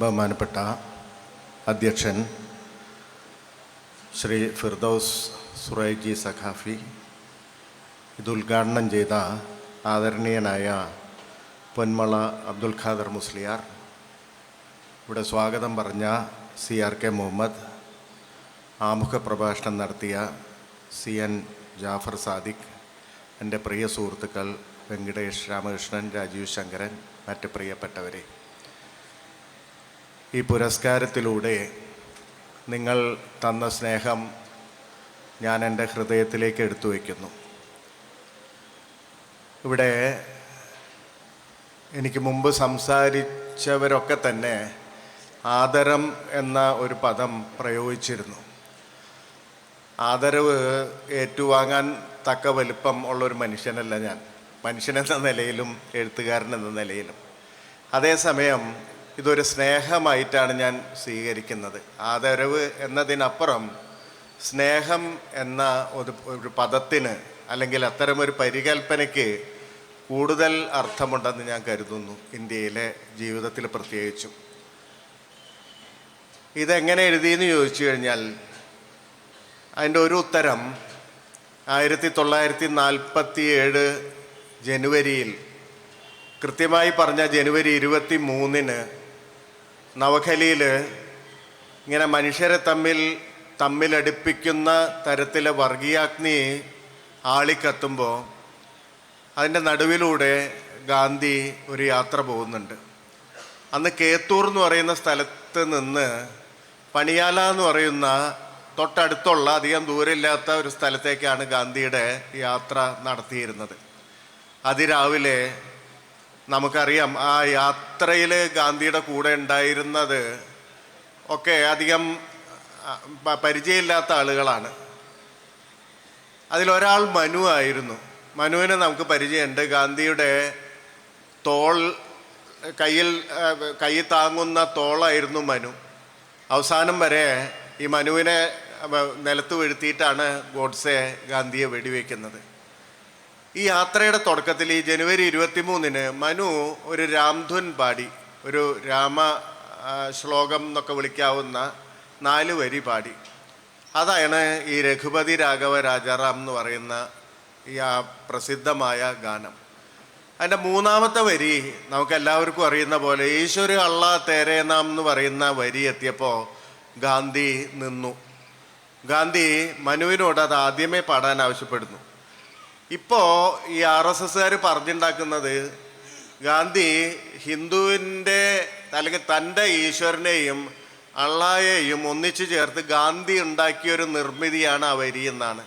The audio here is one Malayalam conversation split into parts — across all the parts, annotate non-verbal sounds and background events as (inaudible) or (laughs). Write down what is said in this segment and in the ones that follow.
ബഹുമാനപ്പെട്ട അധ്യക്ഷൻ ശ്രീ ഫിർദൌസ് സുറൈജി സഖാഫി ഇത് ഉദ്ഘാടനം ചെയ്ത ആദരണീയനായ പൊന്മള അബ്ദുൽ ഖാദർ മുസ്ലിയാർ. ഇവിടെ സ്വാഗതം പറഞ്ഞ സി ആർ കെ മുഹമ്മദ് ആമുഖ പ്രഭാഷണം നടത്തിയ സി എൻ ജാഫർ സാദിഖ് എന്റെ പ്രിയ സുഹൃത്തുക്കൾ വെങ്കടേഷ് രാമകൃഷ്ണൻ രാജീവ് ശങ്കരൻ മറ്റ് പ്രിയപ്പെട്ടവരെ. ഈ പുരസ്കാരത്തിലൂടെ നിങ്ങൾ തന്ന സ്നേഹം ഞാൻ എന്റെ ഹൃദയത്തിലേക്ക് എടുത്തു വയ്ക്കുന്നു. ഇവിടെ എനിക്ക് മുമ്പ് സംസാരിച്ചവരൊക്കെ തന്നെ ആദരം എന്ന ഒരു പദം പ്രയോഗിച്ചിരുന്നു. ആദരവ് ഏറ്റുവാങ്ങാൻ തക്ക വലിപ്പം ഉള്ളൊരു മനുഷ്യനല്ല ഞാൻ. മനുഷ്യനെന്ന നിലയിലും എഴുത്തുകാരൻ എന്ന നിലയിലും. അതേസമയം ഇതൊരു സ്നേഹമായിട്ടാണ് ഞാൻ സ്വീകരിക്കുന്നത്. ആദരവ് എന്നതിനപ്പുറം സ്നേഹം എന്ന ഒരു ഒരു പദത്തിന് അല്ലെങ്കിൽ അത്തരമൊരു പരികൽപ്പനയ്ക്ക് കൂടുതൽ അർത്ഥമുണ്ടെന്ന് ഞാൻ കരുതുന്നു ഇന്ത്യയിലെ ജീവിതത്തിൽ പ്രത്യേകിച്ചും. ഇതെങ്ങനെ എഴുതിയെന്ന് ചോദിച്ചു കഴിഞ്ഞാൽ അതിന്റെ ഒരു ഉത്തരം ആയിരത്തി തൊള്ളായിരത്തി നാൽപ്പത്തി ഏഴ് ജനുവരിയിൽ കൃത്യമായി പറഞ്ഞ ജനുവരി ഇരുപത്തി മൂന്നിന് നവഖലിയിൽ ഇങ്ങനെ മനുഷ്യരെ തമ്മിൽ തമ്മിലടുപ്പിക്കുന്ന തരത്തിലെ വർഗീയാഗ്നി ആളിക്കത്തുമ്പോൾ അതിന്റെ നടുവിലൂടെ ഗാന്ധി ഒരു യാത്ര പോകുന്നുണ്ട്. അന്ന് കേത്തൂർ എന്ന് പറയുന്ന സ്ഥലത്ത് നിന്ന് പണിയാല എന്ന് പറയുന്ന തൊട്ടടുത്തുള്ള അധികം ദൂരമില്ലാത്ത ഒരു സ്ഥലത്തേക്കാണ് ഗാന്ധിയുടെ യാത്ര നടത്തിയിരുന്നത്. അതിരാവിലെ നമുക്കറിയാം ആ യാത്രയിൽ ഗാന്ധിയുടെ കൂടെ ഉണ്ടായിരുന്നത് ഒക്കെ അധികം പരിചയമില്ലാത്ത ആളുകളാണ്. അതിലൊരാൾ മനു ആയിരുന്നു. മനുവിനെ നമുക്ക് പരിചയമുണ്ട്. ഗാന്ധിയുടെ തോൾ കയ്യിൽ കൈ താങ്ങുന്ന തോളായിരുന്നു മനു. അവസാനം വരെ ഈ മനുവിനെ നിലത്ത് വീഴ്ത്തിയിട്ടാണ് ഗോഡ്സെ ഗാന്ധിയെ വെടിവെക്കുന്നത്. ഈ യാത്രയുടെ തുടക്കത്തിൽ ഈ ജനുവരി ഇരുപത്തി മൂന്നിന് മനു ഒരു രാംധുൻ പാടി ഒരു രാമ ശ്ലോകം എന്നൊക്കെ വിളിക്കാവുന്ന നാല് വരി പാടി. അതാണ് ഈ രഘുപതി രാഘവ രാജാറാം എന്ന് പറയുന്ന ഈ ആ പ്രസിദ്ധമായ ഗാനം. അതിന്റെ മൂന്നാമത്തെ വരി നമുക്കെല്ലാവർക്കും അറിയുന്ന പോലെ ഈശ്വര അള്ള തേരേനാം എന്ന് പറയുന്ന വരി എത്തിയപ്പോൾ ഗാന്ധി നിന്നു. ഗാന്ധി മനുവിനോട് അത് ആദ്യമേ പാടാൻ ആവശ്യപ്പെടുന്നു. ഇപ്പോൾ ഈ ആർ എസ് എസ്സുകാർ പറഞ്ഞുണ്ടാക്കുന്നത് ഗാന്ധി ഹിന്ദുവിന്റെ അല്ലെങ്കിൽ തന്റെ ഈശ്വരനെയും അള്ളായെയും ഒന്നിച്ചു ചേർത്ത് ഗാന്ധി ഉണ്ടാക്കിയ ഒരു നിർമ്മിതിയാണ് ആ വരി എന്നാണ്.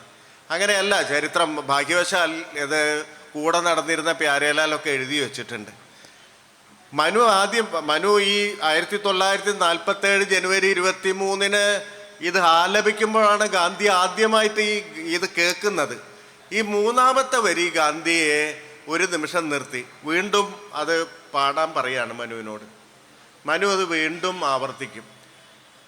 അങ്ങനെയല്ല ചരിത്രം ഭാഗ്യവശാൽ ഇത് കൂടെ നടന്നിരുന്ന പ്യാരേലാലൊക്കെ എഴുതി വെച്ചിട്ടുണ്ട്. മനു ആദ്യം മനു ഈ ആയിരത്തി തൊള്ളായിരത്തി നാൽപ്പത്തി ഏഴ് ജനുവരി ഇരുപത്തി മൂന്നിന് ഇത് ആലപിക്കുമ്പോഴാണ് ഗാന്ധി ആദ്യമായിട്ട് ഈ ഇത് കേൾക്കുന്നത്. ഈ മൂന്നാമത്തെ വരി ഗാന്ധിയെ ഒരു നിമിഷം നിർത്തി. വീണ്ടും അത് പാടാൻ പറയാണ് മനുവിനോട്. മനു അത് വീണ്ടും ആവർത്തിക്കും.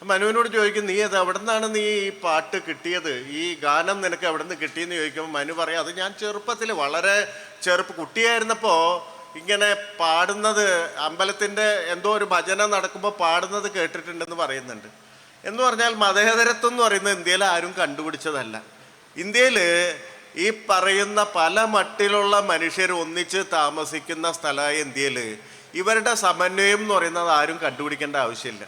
മനുവിനോട് ചോദിക്കും നീ അത് എവിടെ നിന്നാണ് നീ ഈ പാട്ട് കിട്ടിയത്? ഈ ഗാനം നിനക്ക് എവിടെ നിന്ന് കിട്ടിയെന്ന് ചോദിക്കുമ്പോൾ മനു പറയാം അത് ഞാൻ ചെറുപ്പത്തിൽ വളരെ ചെറുപ്പ കുട്ടിയായിരുന്നപ്പോൾ ഇങ്ങനെ പാടുന്നത് അമ്പലത്തിന്റെ എന്തോ ഒരു ഭജന നടക്കുമ്പോൾ പാടുന്നത് കേട്ടിട്ടുണ്ടെന്ന് പറയുന്നുണ്ട്. എന്ന് പറഞ്ഞാൽ മതേതരത്വം എന്ന് പറയുന്നത് ഇന്ത്യയിൽ ആരും കണ്ടുപിടിച്ചതല്ല. ഇന്ത്യയിൽ ഈ പറയുന്ന പല മട്ടിലുള്ള മനുഷ്യർ ഒന്നിച്ച് താമസിക്കുന്ന സ്ഥലമായ ഇന്ത്യയിൽ ഇവരുടെ സമന്വയം എന്ന് പറയുന്നത് ആരും കണ്ടുപിടിക്കേണ്ട ആവശ്യമില്ല.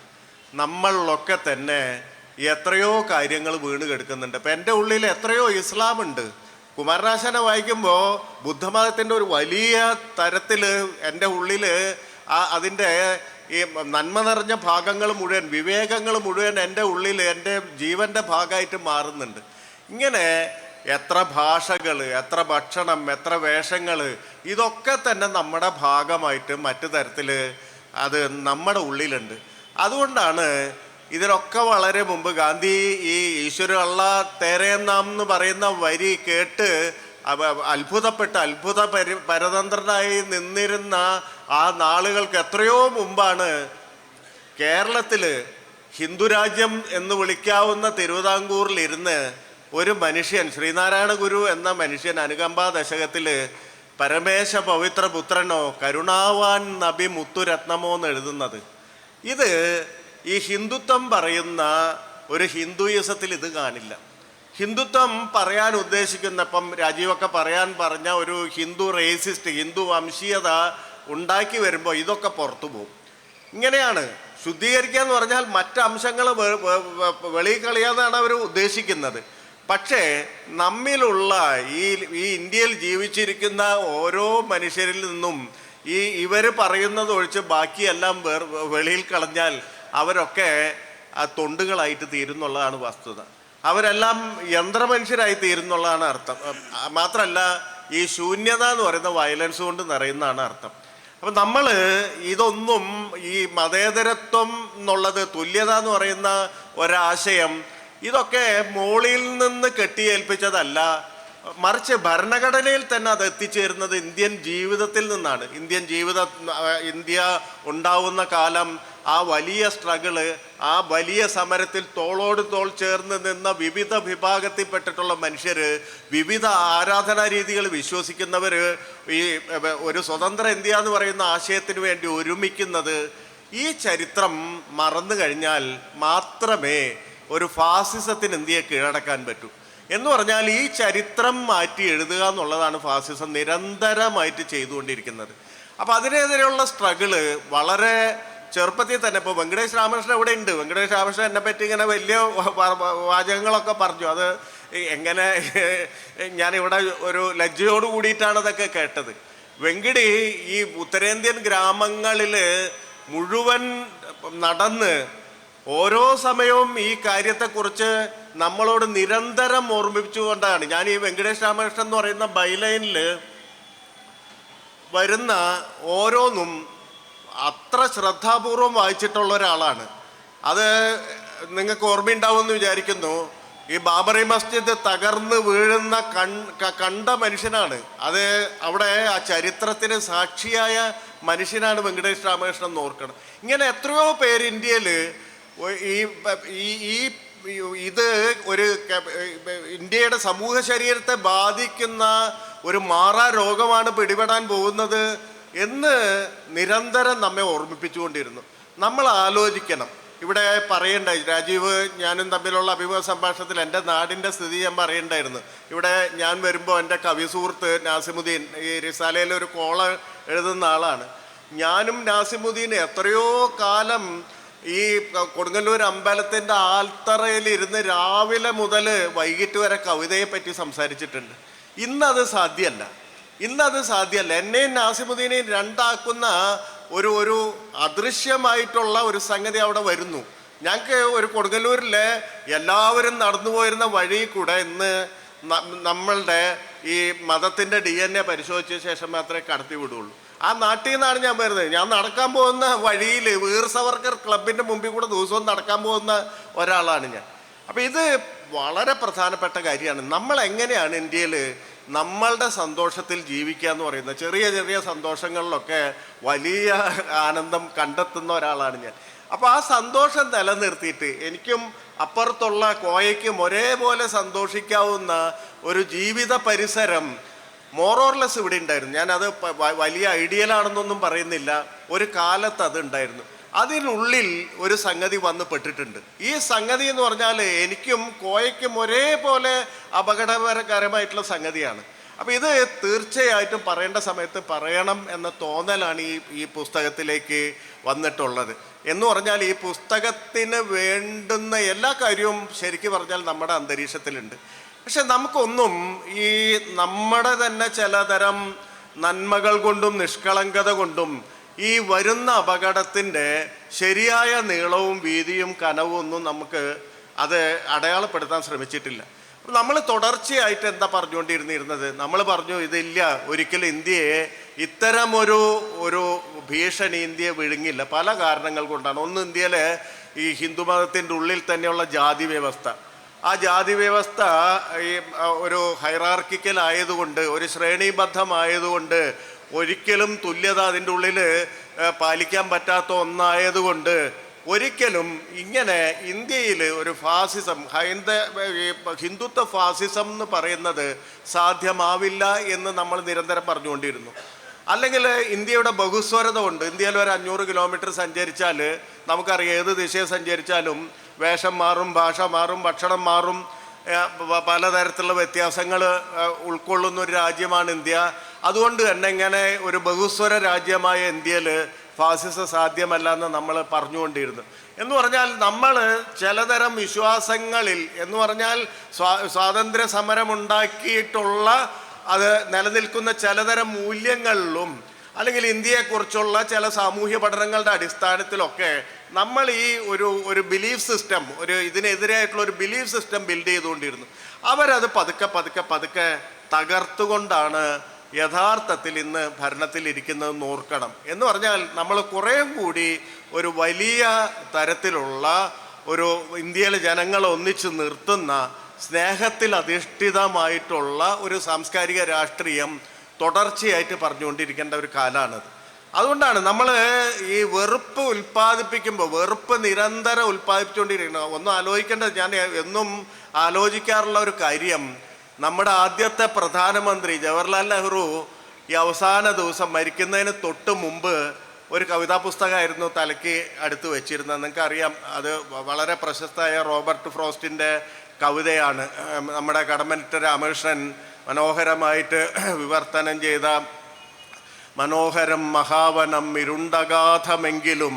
നമ്മളിലൊക്കെ തന്നെ എത്രയോ കാര്യങ്ങൾ വീണ് കിടക്കുന്നുണ്ട്. ഇപ്പം എന്റെ ഉള്ളിൽ എത്രയോ ഇസ്ലാമുണ്ട് കുമാരനാശാനെ വായിക്കുമ്പോൾ ബുദ്ധമതത്തിന്റെ ഒരു വലിയ തരത്തിൽ എന്റെ ഉള്ളിൽ ആ അതിന്റെ ഈ നന്മ നിറഞ്ഞ ഭാഗങ്ങൾ മുഴുവൻ വിവേകങ്ങൾ മുഴുവൻ എന്റെ ഉള്ളിൽ എന്റെ ജീവന്റെ ഭാഗമായിട്ട് മാറുന്നുണ്ട്. ഇങ്ങനെ എത്ര ഭാഷകൾ എത്ര ഭക്ഷണം എത്ര വേഷങ്ങൾ ഇതൊക്കെ തന്നെ നമ്മുടെ ഭാഗമായിട്ട് മറ്റു തരത്തിൽ അത് നമ്മുടെ ഉള്ളിലുണ്ട്. അതുകൊണ്ടാണ് ഇതിനൊക്കെ വളരെ മുമ്പ് ഗാന്ധി ഈ ഈശ്വരള്ള തേരേന്നാം എന്ന് പറയുന്ന വരി കേട്ട് അത്ഭുതപ്പെട്ട് അത്ഭുത പരി പരതന്ത്രനായി നിന്നിരുന്ന ആ നാളുകൾക്ക് എത്രയോ മുമ്പാണ് കേരളത്തിൽ ഹിന്ദുരാജ്യം എന്ന് വിളിക്കാവുന്ന തിരുവിതാംകൂറിൽ ഇരുന്ന് ഒരു മനുഷ്യൻ ശ്രീനാരായണ ഗുരു എന്ന മനുഷ്യൻ അനുകമ്പ ദശകത്തിൽ പരമേശ പവിത്ര പുത്രനോ കരുണാവാൻ നബി മുത്തുരത്നമോ എന്ന് എഴുതുന്നത്. ഇത് ഈ ഹിന്ദുത്വം പറയുന്ന ഒരു ഹിന്ദുയിസത്തിൽ ഇത് കാണില്ല. ഹിന്ദുത്വം പറയാൻ ഉദ്ദേശിക്കുന്ന ഇപ്പം രാജീവൊക്കെ പറയാൻ പറഞ്ഞ ഒരു ഹിന്ദു റേസിസ്റ്റ് ഹിന്ദു വംശീയത ഉണ്ടാക്കി വരുമ്പോൾ ഇതൊക്കെ പുറത്തു പോകും. ഇങ്ങനെയാണ് ശുദ്ധീകരിക്കുക എന്ന് പറഞ്ഞാൽ മറ്റ് അംശങ്ങൾ വെളിയിൽ കളയാന്നാണ് അവർ ഉദ്ദേശിക്കുന്നത്. പക്ഷേ നമ്മിലുള്ള ഈ ഈ ഇന്ത്യയിൽ ജീവിച്ചിരിക്കുന്ന ഓരോ മനുഷ്യരിൽ നിന്നും ഈ ഇവർ പറയുന്നത് ഒഴിച്ച് ബാക്കിയെല്ലാം വെളിയിൽ കളഞ്ഞാൽ അവരൊക്കെ തൊണ്ടുകളായിട്ട് തീരുന്നുള്ളതാണ് വസ്തുത. അവരെല്ലാം യന്ത്രമനുഷ്യരായി തീരുന്നുള്ളതാണ് അർത്ഥം. മാത്രമല്ല ഈ ശൂന്യത എന്ന് പറയുന്ന വയലൻസ് കൊണ്ട് നിറയുന്നതാണ് അർത്ഥം. അപ്പം നമ്മൾ ഇതൊന്നും ഈ മതേതരത്വം എന്നുള്ളത് തുല്യത എന്ന് പറയുന്ന ഒരാശയം ഇതൊക്കെ മോളിൽ നിന്ന് കെട്ടിയേൽപ്പിച്ചതല്ല മറിച്ച് ഭരണഘടനയിൽ തന്നെ അത് എത്തിച്ചേരുന്നത് ഇന്ത്യൻ ജീവിതത്തിൽ നിന്നാണ്. ഇന്ത്യൻ ജീവിത ഇന്ത്യ ഉണ്ടാവുന്ന കാലം ആ വലിയ സ്ട്രഗിൾ ആ വലിയ സമരത്തിൽ തോളോട് തോൾ ചേർന്ന് നിന്ന വിവിധ വിഭാഗത്തിൽപ്പെട്ടിട്ടുള്ള മനുഷ്യർ വിവിധ ആരാധനാ രീതികൾ വിശ്വസിക്കുന്നവർ ഈ ഒരു സ്വതന്ത്ര ഇന്ത്യ എന്ന് പറയുന്ന ആശയത്തിന് വേണ്ടി ഒരുമിക്കുന്നത് ഈ ചരിത്രം മറന്നു കഴിഞ്ഞാൽ മാത്രമേ ഒരു ഫാസിസത്തിന് ഇന്ത്യയെ കീഴടക്കാൻ പറ്റൂ? എന്ന് പറഞ്ഞാൽ ഈ ചരിത്രം മാറ്റി എഴുതുക എന്നുള്ളതാണ് ഫാസിസം നിരന്തരമായിട്ട് ചെയ്തുകൊണ്ടിരിക്കുന്നത്. അപ്പോൾ അതിനെതിരെയുള്ള സ്ട്രഗിൾ വളരെ ചെറുപ്പത്തിൽ തന്നെ. ഇപ്പോൾ വെങ്കടേഷ് രാമകൃഷ്ണൻ ഇവിടെ ഉണ്ട്. വെങ്കടേഷ് രാമകൃഷ്ണൻ എന്നെ പറ്റി ഇങ്ങനെ വലിയ വാചകങ്ങളൊക്കെ പറഞ്ഞു. അത് എങ്ങനെ (laughs) ഞാനിവിടെ ഒരു ലജ്ജയോട് കൂടിയിട്ടാണ് അതൊക്കെ കേട്ടത്. വെങ്കിടി ഈ ഉത്തരേന്ത്യൻ ഗ്രാമങ്ങളിൽ മുഴുവൻ നടന്ന് ഓരോ സമയവും ഈ കാര്യത്തെക്കുറിച്ച് നമ്മളോട് നിരന്തരം ഓർമ്മിപ്പിച്ചുകൊണ്ടാണ്. ഞാൻ ഈ വെങ്കടേഷ് രാമകൃഷ്ണൻ എന്ന് പറയുന്ന ബൈലൈനിൽ വരുന്ന ഓരോന്നും അത്ര ശ്രദ്ധാപൂർവം വായിച്ചിട്ടുള്ള ഒരാളാണ്. അത് നിങ്ങൾക്ക് ഓർമ്മയുണ്ടാവുമെന്ന് വിചാരിക്കുന്നു. ഈ ബാബറി മസ്ജിദ് തകർന്ന് വീഴുന്ന കണ്ട മനുഷ്യനാണ്. അത് അവിടെ ആ ചരിത്രത്തിന് സാക്ഷിയായ മനുഷ്യനാണ് വെങ്കടേഷ് രാമകൃഷ്ണൻ എന്ന് ഓർക്കണം. ഇങ്ങനെ എത്രയോ പേര് ഇന്ത്യയിൽ ഈ ഇത് ഒരു ഇന്ത്യയുടെ സമൂഹ ശരീരത്തെ ബാധിക്കുന്ന ഒരു മാറാ രോഗമാണ് പിടിപെടാൻ പോകുന്നത് എന്ന് നിരന്തരം നമ്മെ ഓർമ്മിപ്പിച്ചുകൊണ്ടിരുന്നു. നമ്മൾ ആലോചിക്കണം. ഇവിടെ പറയണ്ടായി രാജീവ് ഞാനും തമ്മിലുള്ള അഭിമുഖ സംഭാഷണത്തിൽ എന്റെ നാടിന്റെ സ്ഥിതി ഞാൻ പറയണ്ടായിരുന്നു. ഇവിടെ ഞാൻ വരുമ്പോൾ എന്റെ കവി സുഹൃത്ത് നാസിമുദ്ദീൻ ഈ റിസാലയിൽ ഒരു കോള എഴുതുന്ന ആളാണ്. ഞാനും നാസിമുദ്ദീൻ എത്രയോ കാലം ഈ കൊടുങ്ങല്ലൂർ അമ്പലത്തിന്റെ ആൽത്തറയിൽ ഇരുന്ന് രാവിലെ മുതൽ വൈകിട്ട് വരെ കവിതയെ പറ്റി സംസാരിച്ചിട്ടുണ്ട്. ഇന്നത് സാധ്യമല്ല ഇന്നത് സാധ്യമല്ല എന്നെയും നാസിമുദ്ദീനെയും രണ്ടാക്കുന്ന ഒരു ഒരു അദൃശ്യമായിട്ടുള്ള ഒരു സംഗതി അവിടെ വരുന്നു. ഞങ്ങൾക്ക് ഒരു കൊടുങ്ങല്ലൂരിലെ എല്ലാവരും നടന്നു പോയിരുന്ന വഴി കൂടെ ഇന്ന് നമ്മളുടെ ഈ മതത്തിന്റെ ഡി എൻ എ പരിശോധിച്ച ശേഷം മാത്രമേ കടത്തി വിടുള്ളൂ. ആ നാട്ടിൽ നിന്നാണ് ഞാൻ വരുന്നത്. ഞാൻ നടക്കാൻ പോകുന്ന വഴിയിൽ വീർ സവർക്കർ ക്ലബിന്റെ മുമ്പിൽ കൂടെ ദിവസവും നടക്കാൻ പോകുന്ന ഒരാളാണ് ഞാൻ. അപ്പോൾ ഇത് വളരെ പ്രധാനപ്പെട്ട കാര്യമാണ്. നമ്മൾ എങ്ങനെയാണ് ഇന്ത്യയിൽ നമ്മളുടെ സന്തോഷത്തിൽ ജീവിക്കുക എന്ന് പറയുന്നത്? ചെറിയ ചെറിയ സന്തോഷങ്ങളിലൊക്കെ വലിയ ആനന്ദം കണ്ടെത്തുന്ന ഒരാളാണ് ഞാൻ. അപ്പോൾ ആ സന്തോഷം നിലനിർത്തിയിട്ട് എനിക്കും അപ്പുറത്തുള്ള കോയയ്ക്കും ഒരേപോലെ സന്തോഷിക്കാവുന്ന ഒരു ജീവിത പരിസരം മോറോർലെസ് ഇവിടെ ഉണ്ടായിരുന്നു. ഞാനത് വലിയ ഐഡിയലാണെന്നൊന്നും പറയുന്നില്ല. ഒരു കാലത്ത് അത് ഉണ്ടായിരുന്നു. അതിനുള്ളിൽ ഒരു സംഗതി വന്ന് പെട്ടിട്ടുണ്ട്. ഈ സംഗതി എന്ന് പറഞ്ഞാൽ എനിക്കും കോയയ്ക്കും ഒരേപോലെ അപകടകരമായിട്ടുള്ള സംഗതിയാണ്. അപ്പോൾ ഇത് തീർച്ചയായിട്ടും പറയേണ്ട സമയത്ത് പറയണം എന്ന തോന്നലാണ് ഈ ഈ പുസ്തകത്തിലേക്ക് വന്നിട്ടുള്ളത്. എന്ന് പറഞ്ഞാൽ ഈ പുസ്തകത്തിന് വേണ്ടുന്ന എല്ലാ കാര്യവും ശരിക്കും പറഞ്ഞാൽ നമ്മുടെ അന്തരീക്ഷത്തിലുണ്ട്. പക്ഷെ നമുക്കൊന്നും ഈ നമ്മുടെ തന്നെ ചിലതരം നന്മകൾ കൊണ്ടും നിഷ്കളങ്കത കൊണ്ടും ഈ വരുന്ന അപകടത്തിന്റെ ശരിയായ നീളവും വീതിയും കനവും ഒന്നും നമുക്ക് അത് അടയാളപ്പെടുത്താൻ ശ്രമിച്ചിട്ടില്ല. നമ്മൾ തുടർച്ചയായിട്ട് എന്താ പറഞ്ഞുകൊണ്ടിരുന്നിരുന്നത്? നമ്മൾ പറഞ്ഞു ഇതില്ല ഒരിക്കലും ഇന്ത്യയെ ഇത്തരമൊരു ഒരു ഭീഷണി ഇന്ത്യയെ വിഴുങ്ങില്ല. പല കാരണങ്ങൾ കൊണ്ടാണ്. ഒന്ന് ഇന്ത്യയിലെ ഈ ഹിന്ദുമതത്തിന്റെ ഉള്ളിൽ തന്നെയുള്ള ജാതി വ്യവസ്ഥ. ആ ജാതി വ്യവസ്ഥ ഈ ഒരു ഹൈറാർക്കിക്കൽ ആയതുകൊണ്ട് ഒരു ശ്രേണീബദ്ധമായതുകൊണ്ട് ഒരിക്കലും തുല്യത അതിന്റെ ഉള്ളിൽ പാലിക്കാൻ പറ്റാത്ത ഒന്നായതുകൊണ്ട് ഒരിക്കലും ഇങ്ങനെ ഇന്ത്യയിൽ ഒരു ഫാസിസം ഹൈന്ദ ഹിന്ദുത്വ ഫാസിസം എന്ന് പറയുന്നത് സാധ്യമാവില്ല എന്ന് നമ്മൾ നിരന്തരം പറഞ്ഞുകൊണ്ടിരുന്നു. അല്ലെങ്കിൽ ഇന്ത്യയുടെ ബഹുസ്വരത ഉണ്ട്. ഇന്ത്യയിൽ ഒരു അഞ്ഞൂറ് കിലോമീറ്റർ സഞ്ചരിച്ചാൽ നമുക്കറിയാം ഏത് ദിശയിൽ സഞ്ചരിച്ചാലും വേഷം മാറും ഭാഷ മാറും ഭക്ഷണം മാറും. പലതരത്തിലുള്ള വ്യത്യാസങ്ങൾ ഉൾക്കൊള്ളുന്ന ഒരു രാജ്യമാണ് ഇന്ത്യ. അതുകൊണ്ട് തന്നെ ഇങ്ങനെ ഒരു ബഹുസ്വര രാജ്യമായ ഇന്ത്യയിൽ ഫാസിസം സാധ്യമല്ല എന്ന് നമ്മൾ പറഞ്ഞുകൊണ്ടിരുന്നു. എന്ന് പറഞ്ഞാൽ നമ്മൾ ചിലതരം വിശ്വാസങ്ങളിൽ എന്ന് പറഞ്ഞാൽ സ്വാ സ്വാതന്ത്ര്യ സമരമുണ്ടാക്കിയിട്ടുള്ള അത് നിലനിൽക്കുന്ന ചിലതരം മൂല്യങ്ങളിലും അല്ലെങ്കിൽ ഇന്ത്യയെക്കുറിച്ചുള്ള ചില സാമൂഹ്യ പഠനങ്ങളുടെ അടിസ്ഥാനത്തിലൊക്കെ നമ്മൾ ഈ ഒരു ഒരു ബിലീഫ് സിസ്റ്റം ഒരു ഇതിനെതിരായിട്ടുള്ള ഒരു ബിലീഫ് സിസ്റ്റം ബിൽഡ് ചെയ്തുകൊണ്ടിരുന്നു. അവരത് പതുക്കെ പതുക്കെ പതുക്കെ തകർത്തുകൊണ്ടാണ് യഥാർത്ഥത്തിൽ ഇന്ന് ഭരണത്തിൽ ഇരിക്കുന്നത് ഓർക്കണം. എന്ന് പറഞ്ഞാൽ നമ്മൾ കുറേ കൂടി ഒരു വലിയ തരത്തിലുള്ള ഒരു ഇന്ത്യയിലെ ജനങ്ങളെ ഒന്നിച്ചു നിർത്തുന്ന സ്നേഹത്തിൽ അധിഷ്ഠിതമായിട്ടുള്ള ഒരു സാംസ്കാരിക രാഷ്ട്രീയം തുടർച്ചയായിട്ട് പറഞ്ഞുകൊണ്ടിരിക്കേണ്ട ഒരു കാലമാണത് അതുകൊണ്ടാണ് നമ്മൾ ഈ വെറുപ്പ് ഉൽപ്പാദിപ്പിക്കുമ്പോൾ വെറുപ്പ് നിരന്തരം ഉൽപ്പാദിപ്പിച്ചുകൊണ്ടിരിക്കുന്നത് ഒന്നും ആലോചിക്കേണ്ടത് ഞാൻ എന്നും ആലോചിക്കാറുള്ള ഒരു കാര്യം നമ്മുടെ ആദ്യത്തെ പ്രധാനമന്ത്രി ജവഹർലാൽ നെഹ്റു ഈ അവസാന ദിവസം മരിക്കുന്നതിന് തൊട്ട് മുമ്പ് ഒരു കവിതാ പുസ്തകമായിരുന്നു തലയ്ക്ക് അടുത്ത് വെച്ചിരുന്നത്. നിങ്ങൾക്ക് അറിയാം അത് വളരെ പ്രശസ്തമായ റോബർട്ട് ഫ്രോസ്റ്റിന്റെ കവിതയാണ്. നമ്മുടെ കടമ്പനിട്ട രാമകൃഷ്ണൻ മനോഹരമായിട്ട് (clears throat) വിവർത്തനം ചെയ്ത മനോഹരം മഹാവനം ഇരുണ്ടഗാഥമെങ്കിലും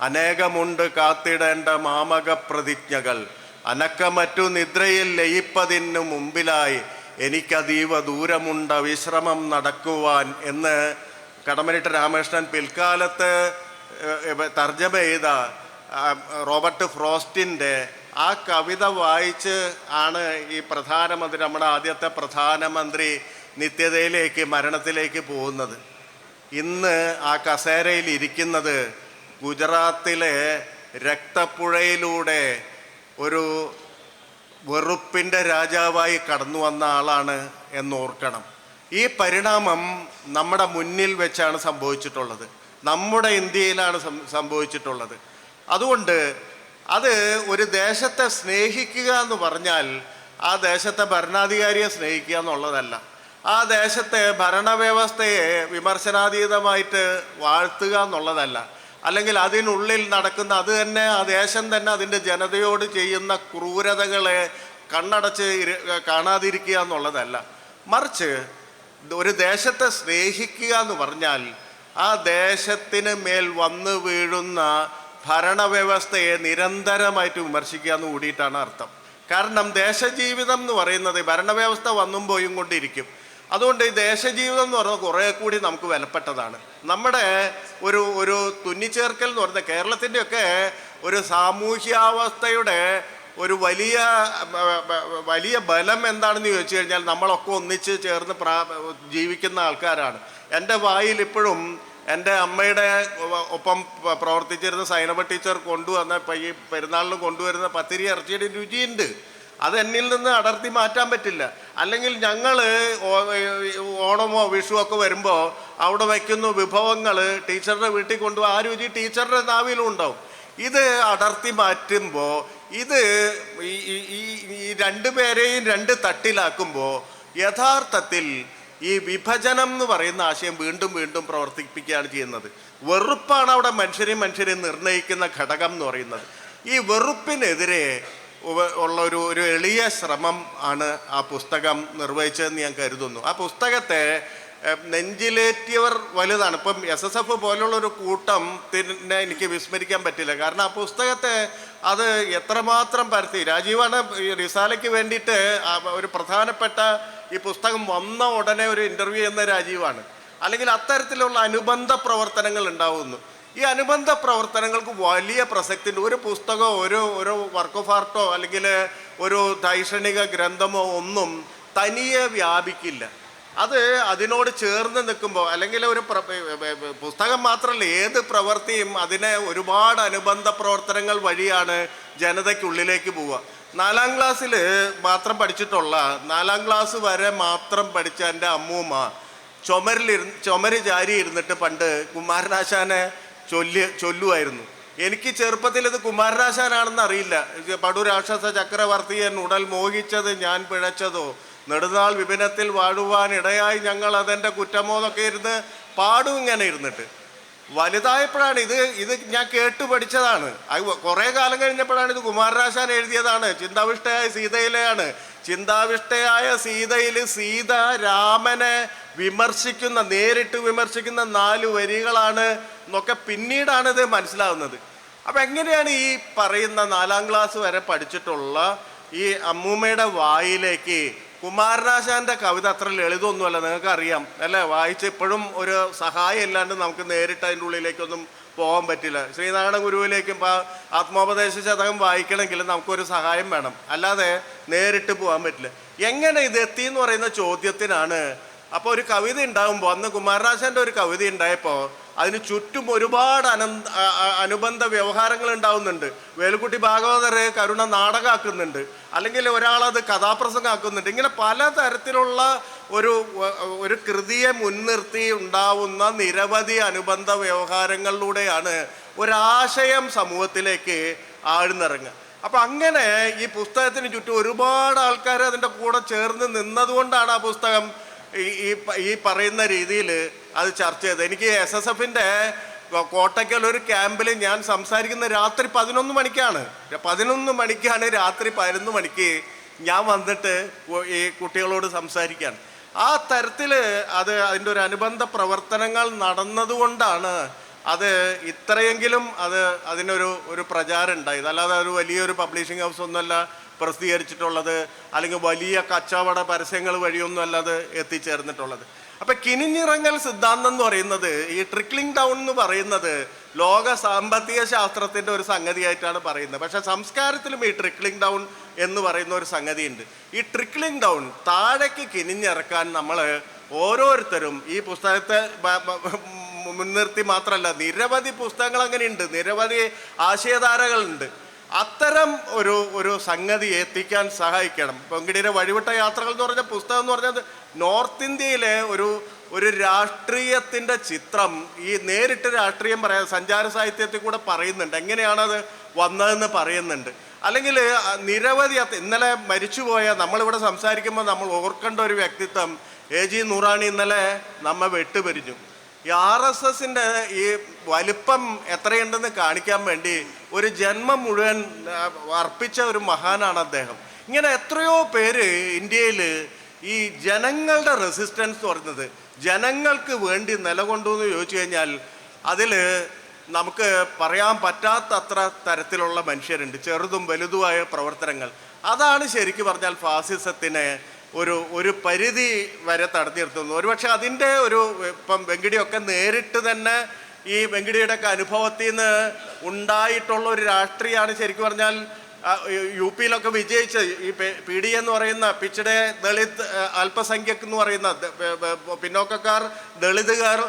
അനേകമുണ്ട് കാത്തിടേണ്ട മാമക പ്രതിജ്ഞകൾ അനക്കമറ്റു നിദ്രയിൽ ലയിപ്പതിനു മുമ്പിലായി എനിക്കതീവ ദൂരമുണ്ട വിശ്രമം നടക്കുവാൻ എന്ന് കടമനിട്ട രാമകൃഷ്ണൻ പിൽക്കാലത്ത് തർജമ ചെയ്ത റോബർട്ട് ഫ്രോസ്റ്റിന്റെ ആ കവിത വായിച്ച് ആണ് ഈ പ്രധാനമന്ത്രി നമ്മുടെ ആദ്യത്തെ പ്രധാനമന്ത്രി നിത്യതയിലേക്ക് മരണത്തിലേക്ക് പോകുന്നത്. ഇന്ന് ആ കസേരയിൽ ഇരിക്കുന്നത് ഗുജറാത്തിലെ രക്തപ്പുഴയിലൂടെ ഒരു വെറുപ്പിന്റെ രാജാവായി കടന്നു വന്ന ആളാണ് എന്നോർക്കണം. ഈ പരിണാമം നമ്മുടെ മുന്നിൽ വെച്ചാണ് സംഭവിച്ചിട്ടുള്ളത്. നമ്മുടെ ഇന്ത്യയിലാണ് സംഭവിച്ചിട്ടുള്ളത്. അതുകൊണ്ട് അത് ഒരു ദേശത്തെ സ്നേഹിക്കുക എന്ന് പറഞ്ഞാൽ ആ ദേശത്തെ ഭരണാധികാരിയെ സ്നേഹിക്കുക എന്നുള്ളതല്ല. ആ ദേശത്തെ ഭരണവ്യവസ്ഥയെ വിമർശനാതീതമായിട്ട് വാഴ്ത്തുക എന്നുള്ളതല്ല. അല്ലെങ്കിൽ അതിനുള്ളിൽ നടക്കുന്ന അത് തന്നെ ആ ദേശം തന്നെ അതിന്റെ ജനതയോട് ചെയ്യുന്ന ക്രൂരതകളെ കണ്ണടച്ച് കാണാതിരിക്കുക എന്നുള്ളതല്ല. മറിച്ച് ഒരു ദേശത്തെ സ്നേഹിക്കുക എന്ന് പറഞ്ഞാൽ ആ ദേശത്തിന് മേൽ വന്നു വീഴുന്ന ഭരണവ്യവസ്ഥയെ നിരന്തരമായിട്ട് വിമർശിക്കുക എന്ന് കൂടിയിട്ടാണ് അർത്ഥം. കാരണം ദേശജീവിതം എന്ന് പറയുന്നത് ഭരണവ്യവസ്ഥ വന്നും പോയും കൊണ്ടിരിക്കും. അതുകൊണ്ട് ഈ ദേശജീവിതം എന്ന് പറഞ്ഞാൽ കുറേ കൂടി നമുക്ക് വിലപ്പെട്ടതാണ്. നമ്മുടെ ഒരു ഒരു തുന്നിച്ചേർക്കൽ എന്ന് പറയുന്നത് കേരളത്തിന്റെയൊക്കെ ഒരു സാമൂഹ്യാവസ്ഥയുടെ ഒരു വലിയ വലിയ ബലം എന്താണെന്ന് ചോദിച്ചു കഴിഞ്ഞാൽ നമ്മളൊക്കെ ഒന്നിച്ച് ചേർന്ന് ജീവിക്കുന്ന ആൾക്കാരാണ്. എന്റെ വായിൽ ഇപ്പോഴും എന്റെ അമ്മയുടെ ഒപ്പം പ്രവർത്തിച്ചിരുന്ന സൈനബ ടീച്ചർ കൊണ്ടുവന്ന ഈ പെരുന്നാളിന് കൊണ്ടുവരുന്ന പത്തിരി ഇറച്ചിയുടെ രുചിയുണ്ട്. അത് എന്നിൽ നിന്ന് അടർത്തി മാറ്റാൻ പറ്റില്ല. അല്ലെങ്കിൽ ഞങ്ങൾ ഓണമോ വിഷുവോ ഒക്കെ വരുമ്പോൾ അവിടെ വയ്ക്കുന്ന വിഭവങ്ങൾ ടീച്ചറുടെ വീട്ടിൽ കൊണ്ടുപോകും ആ രുചി ടീച്ചറുടെ നാവിലും ഉണ്ടാവും. ഇത് അടർത്തി മാറ്റുമ്പോൾ ഇത് ഈ ഈ രണ്ടുപേരെയും രണ്ട് തട്ടിലാക്കുമ്പോൾ യഥാർത്ഥത്തിൽ ഈ വിഭജനം എന്ന് പറയുന്ന ആശയം വീണ്ടും വീണ്ടും പ്രവർത്തിപ്പിക്കുകയാണ് ചെയ്യുന്നത്. വെറുപ്പാണ് അവിടെ മനുഷ്യരെ മനുഷ്യരെ നിർണയിക്കുന്ന ഘടകം എന്ന് പറയുന്നത്. ഈ വെറുപ്പിനെതിരെ ഉള്ള ഒരു ഒരു എളിയ ശ്രമം ആണ് ആ പുസ്തകം നിർവഹിച്ചതെന്ന് ഞാൻ കരുതുന്നു. ആ പുസ്തകത്തെ നെഞ്ചിലേറ്റിയവർ വലുതാണ്. ഇപ്പം എസ് എസ് എഫ് പോലുള്ള ഒരു കൂട്ടം പിന്നെ എനിക്ക് വിസ്മരിക്കാൻ പറ്റില്ല. കാരണം ആ പുസ്തകത്തെ അത് എത്രമാത്രം പരത്തി. രാജീവാണ് റിസാലയ്ക്ക് വേണ്ടിയിട്ട് ഒരു പ്രധാനപ്പെട്ട ഈ പുസ്തകം വന്ന ഉടനെ ഒരു ഇന്റർവ്യൂ ചെയ്യുന്ന രാജീവാണ്. അല്ലെങ്കിൽ അത്തരത്തിലുള്ള അനുബന്ധ പ്രവർത്തനങ്ങൾ ഉണ്ടാവുന്നു. ഈ അനുബന്ധ പ്രവർത്തനങ്ങൾക്ക് വലിയ പ്രസക്തി ഉണ്ട് ഒരു പുസ്തകമോ ഒരു ഒരു വർക്ക് ഓഫ് ആർട്ടോ അല്ലെങ്കിൽ ഒരു ദൈക്ഷണിക ഗ്രന്ഥമോ ഒന്നും തനിയെ വ്യാപിക്കില്ല. അത് അതിനോട് ചേർന്ന് നിൽക്കുമ്പോൾ അല്ലെങ്കിൽ ഒരു പുസ്തകം മാത്രമല്ല ഏത് പ്രവൃത്തിയും അതിനെ ഒരുപാട് അനുബന്ധ പ്രവർത്തനങ്ങൾ വഴിയാണ് ജനതയ്ക്കുള്ളിലേക്ക് പോവുക. നാലാം ക്ലാസ്സിൽ മാത്രം പഠിച്ചിട്ടുള്ള നാലാം ക്ലാസ് വരെ മാത്രം പഠിച്ച എന്റെ അമ്മൂമ്മ ചുമരിലിരു ചുമര് ചാരി ഇരുന്നിട്ട് പണ്ട് കുമാരനാശാനെ ചൊല്ലി ചൊല്ലുമായിരുന്നു എനിക്ക് ചെറുപ്പത്തിൽ ഇത് കുമാരനാശാനാണെന്ന് അറിയില്ല. പടു രാക്ഷസ ചക്രവർത്തിയൻ ഉടൽ മോഹിച്ചത് ഞാൻ പിഴച്ചതോ? നെടുനാൾ വിപിനത്തിൽ വാഴുവാൻ ഇടയായി ഞങ്ങൾ അതെന്റെ കുറ്റമോ എന്നൊക്കെ ഇരുന്ന് പാടും ഇങ്ങനെ ഇരുന്നിട്ട്. വലുതായപ്പോഴാണ് ഇത് ഇത് ഞാൻ കേട്ടു പഠിച്ചതാണ്. കുറേ കാലം കഴിഞ്ഞപ്പോഴാണ് ഇത് കുമാരരാശാൻ എഴുതിയതാണ്. ചിന്താവിഷ്ടയായ സീതയിലെയാണ്. ചിന്താവിഷ്ടയായ സീതയിൽ സീത രാമനെ വിമർശിക്കുന്ന നേരിട്ട് വിമർശിക്കുന്ന നാല് വരികളാണ് എന്നൊക്കെ പിന്നീടാണ് ഇത് മനസ്സിലാവുന്നത്. അപ്പം എങ്ങനെയാണ് ഈ പറയുന്ന നാലാം ക്ലാസ് വരെ പഠിച്ചിട്ടുള്ള ഈ അമ്മൂമ്മയുടെ വായിലേക്ക് കുമാരനാശാന്റെ കവിത അത്ര ലളിതമൊന്നുമല്ല നിങ്ങൾക്ക് അറിയാം അല്ലേ? വായിച്ച് ഇപ്പോഴും ഒരു സഹായം ഇല്ലാണ്ട് നമുക്ക് നേരിട്ട് അതിന്റെ ഉള്ളിലേക്കൊന്നും പോകാൻ പറ്റില്ല. ശ്രീനാരായണ ഗുരുവിലേക്കും ആത്മോപദേശ ശതകം വായിക്കണമെങ്കിൽ നമുക്കൊരു സഹായം വേണം. അല്ലാതെ നേരിട്ട് പോകാൻ പറ്റില്ല. എങ്ങനെ ഇത് എത്തി എന്ന് പറയുന്ന ചോദ്യത്തിനാണ് അപ്പോൾ ഒരു കവിത ഉണ്ടാകുമ്പോൾ അന്ന് കുമാരനാശാന്റെ ഒരു കവിത ഉണ്ടായപ്പോൾ അതിന് ചുറ്റും ഒരുപാട് അനന്ത അ- അ- അനുബന്ധ വ്യവഹാരങ്ങൾ ഉണ്ടാവുന്നുണ്ട്. വേലുക്കുട്ടി ഭാഗവതരെ കരുണ നാടകമാക്കുന്നുണ്ട് അല്ലെങ്കിൽ ഒരാളത് കഥാപ്രസംഗമാക്കുന്നുണ്ട് ഇങ്ങനെ പലതരത്തിലുള്ള ഒരു ഒരു കൃതിയെ മുൻനിർത്തി ഉണ്ടാവുന്ന നിരവധി അനുബന്ധ വ്യവഹാരങ്ങളിലൂടെയാണ് ഒരാശയം സമൂഹത്തിലേക്ക് ആഴ്ന്നിറങ്ങുക. അപ്പം അങ്ങനെ ഈ പുസ്തകത്തിന് ചുറ്റും ഒരുപാട് ആൾക്കാർ അതിന്റെ കൂടെ ചേർന്ന് നിന്നതുകൊണ്ടാണ് ആ പുസ്തകം ഈ ഈ പറയുന്ന രീതിയിൽ അത് ചർച്ച ചെയ്തത് എനിക്ക് എസ് എസ് എഫിന്റെ കോട്ടയ്ക്കൽ ഒരു ക്യാമ്പിൽ ഞാൻ സംസാരിക്കുന്ന രാത്രി പതിനൊന്ന് മണിക്കാണ്. പതിനൊന്ന് മണിക്കാണ് രാത്രി പതിനൊന്ന് മണിക്ക് ഞാൻ വന്നിട്ട് ഈ കുട്ടികളോട് സംസാരിക്കാൻ. ആ തരത്തിൽ അത് അതിന്റെ ഒരു അനുബന്ധ പ്രവർത്തനങ്ങൾ നടന്നതുകൊണ്ടാണ് അത് ഇത്രയെങ്കിലും അത് അതിനൊരു ഒരു പ്രചാരം ഉണ്ടായത്. അല്ലാതെ ഒരു വലിയൊരു പബ്ലിഷിംഗ് ഹൗസ് ഒന്നുമല്ല പ്രസിദ്ധീകരിച്ചിട്ടുള്ളത് അല്ലെങ്കിൽ വലിയ കച്ചവട പരസ്യങ്ങൾ വഴിയൊന്നും അല്ലാതെ എത്തിച്ചേർന്നിട്ടുള്ളത്. അപ്പൊ കിനിഞ്ഞിറങ്ങൽ സിദ്ധാന്തം എന്ന് പറയുന്നത് ഈ ട്രിക്ലിംഗ് ഡൗൺ എന്ന് പറയുന്നത് ലോക സാമ്പത്തിക ശാസ്ത്രത്തിന്റെ ഒരു സംഗതിയായിട്ടാണ് പറയുന്നത്. പക്ഷെ സംസ്കാരത്തിലും ഈ ട്രിക്ലിംഗ് ഡൗൺ എന്ന് പറയുന്ന ഒരു സംഗതിയുണ്ട്. ഈ ട്രിക്ലിംഗ് ഡൗൺ താഴേക്ക് കിനിഞ്ഞിറക്കാൻ നമ്മൾ ഓരോരുത്തരും ഈ പുസ്തകത്തെ മുൻനിർത്തി മാത്രമല്ല നിരവധി പുസ്തകങ്ങൾ അങ്ങനെയുണ്ട്. നിരവധി ആശയധാരകളുണ്ട്. അത്തരം ഒരു ഒരു സംഗതി എത്തിക്കാൻ സഹായിക്കണം. പെങ്കിടിയുടെ വഴിവിട്ട യാത്രകൾ എന്ന് പറഞ്ഞ പുസ്തകം എന്ന് പറഞ്ഞത് നോർത്ത് ഇന്ത്യയിലെ ഒരു ഒരു രാഷ്ട്രീയത്തിന്റെ ചിത്രം. ഈ നേരിട്ട് രാഷ്ട്രീയം പറയാം സഞ്ചാര സാഹിത്യത്തിൽ കൂടെ പറയുന്നുണ്ട്. എങ്ങനെയാണത് വന്നതെന്ന് പറയുന്നുണ്ട്. അല്ലെങ്കിൽ നിരവധി ഇന്നലെ മരിച്ചുപോയ നമ്മളിവിടെ സംസാരിക്കുമ്പോൾ നമ്മൾ ഓർക്കേണ്ട ഒരു വ്യക്തിത്വം എ ജി നൂറാണി ഇന്നലെ നമ്മെ വെട്ടുപിരിഞ്ഞു. ഈ ആർ എസ് എസിന്റെ ഈ വലിപ്പം എത്രയുണ്ടെന്ന് കാണിക്കാൻ വേണ്ടി ഒരു ജന്മം മുഴുവൻ അർപ്പിച്ച ഒരു മഹാനാണ് അദ്ദേഹം. ഇങ്ങനെ എത്രയോ പേര് ഇന്ത്യയിൽ ഈ ജനങ്ങളുടെ റെസിസ്റ്റൻസ് എന്ന് പറയുന്നത് ജനങ്ങൾക്ക് വേണ്ടി നിലകൊണ്ടു എന്ന് ചോദിച്ചു കഴിഞ്ഞാൽ അതിൽ നമുക്ക് പറയാൻ പറ്റാത്തത്ര തരത്തിലുള്ള മനുഷ്യരുണ്ട് ചെറുതും വലുതുമായ പ്രവർത്തനങ്ങൾ. അതാണ് ശരിക്കും പറഞ്ഞാൽ ഫാസിസത്തിനെ ഒരു ഒരു പരിധി വരെ തടഞ്ഞു നിർത്തുന്നു. ഒരുപക്ഷെ അതിന്റെ ഒരു ഇപ്പം വെങ്കിടിയൊക്കെ നേരിട്ട് തന്നെ ഈ വെങ്കിടിയുടെ ഒക്കെ അനുഭവത്തിൽ നിന്ന് ഉണ്ടായിട്ടുള്ള ഒരു രാഷ്ട്രീയമാണ് ശരിക്കും പറഞ്ഞാൽ യു പിയിലൊക്കെ വിജയിച്ച ഈ പി ഡി എന്ന് പറയുന്ന പിച്ചടെ ദളിത് അല്പസംഖ്യക്ക് എന്ന് പറയുന്ന പിന്നോക്കക്കാർ ദളിതുകാർ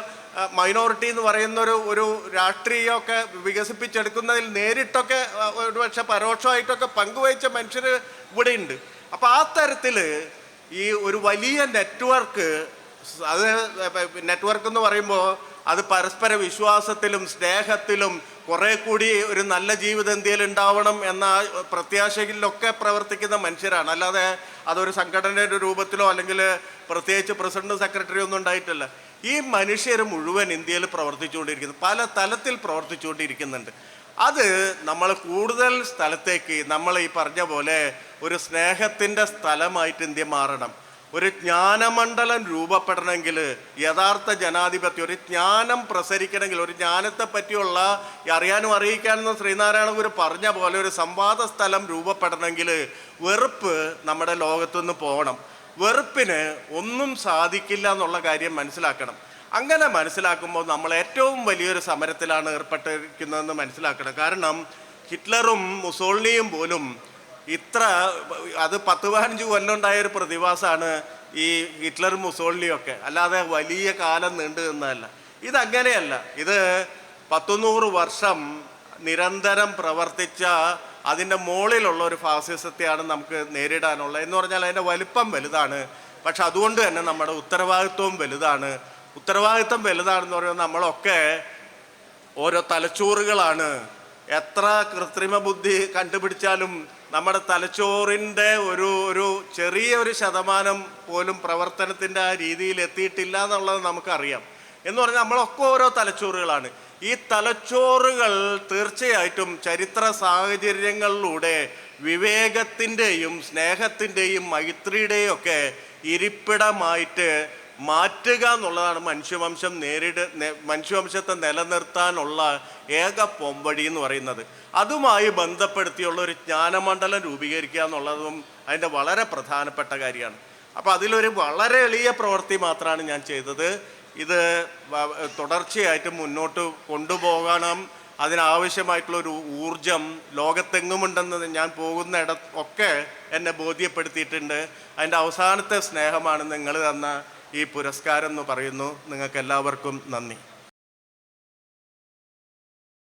മൈനോറിറ്റി എന്ന് പറയുന്ന ഒരു ഒരു രാഷ്ട്രീയമൊക്കെ വികസിപ്പിച്ചെടുക്കുന്നതിൽ നേരിട്ടൊക്കെ ഒരുപക്ഷെ പരോക്ഷമായിട്ടൊക്കെ പങ്കുവഹിച്ച മനുഷ്യർ ഇവിടെയുണ്ട്. അപ്പോൾ ആ തരത്തിൽ ഈ ഒരു വലിയ നെറ്റ്വർക്ക് അത് നെറ്റ്വർക്ക് എന്ന് പറയുമ്പോൾ അത് പരസ്പര വിശ്വാസത്തിലും സ്നേഹത്തിലും കുറെ കൂടി ഒരു നല്ല ജീവിതം ഇന്ത്യയിൽ ഉണ്ടാവണം എന്ന പ്രത്യാശയിലൊക്കെ പ്രവർത്തിക്കുന്ന മനുഷ്യരാണ്. അല്ലാതെ അതൊരു സംഘടനയുടെ രൂപത്തിലോ അല്ലെങ്കിൽ പ്രത്യേകിച്ച് പ്രസിഡന്റ് സെക്രട്ടറി ഒന്നും ഉണ്ടായിട്ടില്ല. ഈ മനുഷ്യർ മുഴുവൻ ഇന്ത്യയിൽ പ്രവർത്തിച്ചുകൊണ്ടിരിക്കുന്നു. പല തലത്തിൽ പ്രവർത്തിച്ചുകൊണ്ടിരിക്കുന്നുണ്ട്. അത് നമ്മൾ കൂടുതൽ സ്ഥലത്തേക്ക് നമ്മൾ ഈ പറഞ്ഞ പോലെ ഒരു സ്നേഹത്തിന്റെ സ്ഥലമായിട്ട് ഇന്ത്യ മാറണം. ഒരു ജ്ഞാനമണ്ഡലം രൂപപ്പെടണമെങ്കിൽ യഥാർത്ഥ ജനാധിപത്യം ഒരു ജ്ഞാനം പ്രസരിക്കണമെങ്കിൽ ഒരു ജ്ഞാനത്തെ പറ്റിയുള്ള അറിയാനും അറിയിക്കാനെന്ന് ശ്രീനാരായണ ഗുരു പറഞ്ഞ പോലെ ഒരു സംവാദ സ്ഥലം രൂപപ്പെടണമെങ്കിൽ വെറുപ്പ് നമ്മുടെ ലോകത്തുനിന്ന് പോകണം. വെറുപ്പിന് ഒന്നും സാധിക്കില്ല എന്നുള്ള കാര്യം മനസ്സിലാക്കണം. അങ്ങനെ മനസ്സിലാക്കുമ്പോൾ നമ്മൾ ഏറ്റവും വലിയൊരു സമരത്തിലാണ് ഏർപ്പെട്ടിരിക്കുന്നതെന്ന് മനസ്സിലാക്കണം. കാരണം ഹിറ്റ്ലറും മുസോളിനിയും പോലും ഇത്ര അത് പത്ത് പതിനഞ്ച് കൊല്ലം ഉണ്ടായ ഒരു പ്രതിഭാസമാണ് ഈ ഹിറ്റ്ലറും മുസോളിനിയും ഒക്കെ. അല്ലാതെ വലിയ കാലം നീണ്ടു നിന്നതല്ല. ഇതങ്ങനെയല്ല. ഇത് പത്തുനൂറ് വർഷം നിരന്തരം പ്രവർത്തിച്ച അതിന്റെ മുകളിലുള്ള ഒരു ഫാസിസത്തെയാണ് നമുക്ക് നേരിടാനുള്ളത് എന്ന് പറഞ്ഞാൽ അതിന്റെ വലിപ്പം വലുതാണ്. പക്ഷെ അതുകൊണ്ട് തന്നെ നമ്മുടെ ഉത്തരവാദിത്വവും വലുതാണ്. ഉത്തരവാദിത്വം വലുതാണെന്ന് പറയുമ്പോൾ നമ്മളൊക്കെ ഓരോ തലച്ചോറുകളാണ്. എത്ര കൃത്രിമ ബുദ്ധി കണ്ടുപിടിച്ചാലും നമ്മുടെ തലച്ചോറിന്റെ ഒരു ഒരു ചെറിയ ഒരു ശതമാനം പോലും പ്രവർത്തനത്തിന്റെ ആ രീതിയിൽ എത്തിയിട്ടില്ല എന്നുള്ളത് നമുക്കറിയാം. എന്ന് പറഞ്ഞാൽ നമ്മളൊക്കെ ഓരോ തലച്ചോറുകളാണ്. ഈ തലച്ചോറുകൾ തീർച്ചയായിട്ടും ചരിത്ര സാഹചര്യങ്ങളിലൂടെ വിവേകത്തിന്റെയും സ്നേഹത്തിന്റെയും മൈത്രിയുടെയും ഒക്കെ ഇരിപ്പിടമായിട്ട് മാറ്റുക എന്നുള്ളതാണ് മനുഷ്യവംശം നേരിട മനുഷ്യവംശത്തെ നിലനിർത്താനുള്ള ഏക പൊമ്പടി എന്ന് പറയുന്നത്. അതുമായി ബന്ധപ്പെടുത്തിയുള്ള ഒരു ജ്ഞാനമണ്ഡലം രൂപീകരിക്കുക എന്നുള്ളതും അതിന്റെ വളരെ പ്രധാനപ്പെട്ട കാര്യമാണ്. അപ്പോൾ അതിലൊരു വളരെ എളിയ പ്രവൃത്തി മാത്രമാണ് ഞാൻ ചെയ്തത്. ഇത് തുടർച്ചയായിട്ട് മുന്നോട്ട് കൊണ്ടുപോകണം. അതിനാവശ്യമായിട്ടുള്ള ഒരു ഊർജം ലോകത്തെങ്ങുമുണ്ടെന്ന് ഞാൻ പോകുന്ന ഇട ഒക്കെ എന്നെ ബോധ്യപ്പെടുത്തിയിട്ടുണ്ട്. അതിന്റെ അവസാനത്തെ സ്നേഹമാണ് നിങ്ങൾ തന്ന ഈ പുരസ്കാരം എന്ന് പറയുന്നു. നിങ്ങൾക്ക് എല്ലാവർക്കും നന്ദി.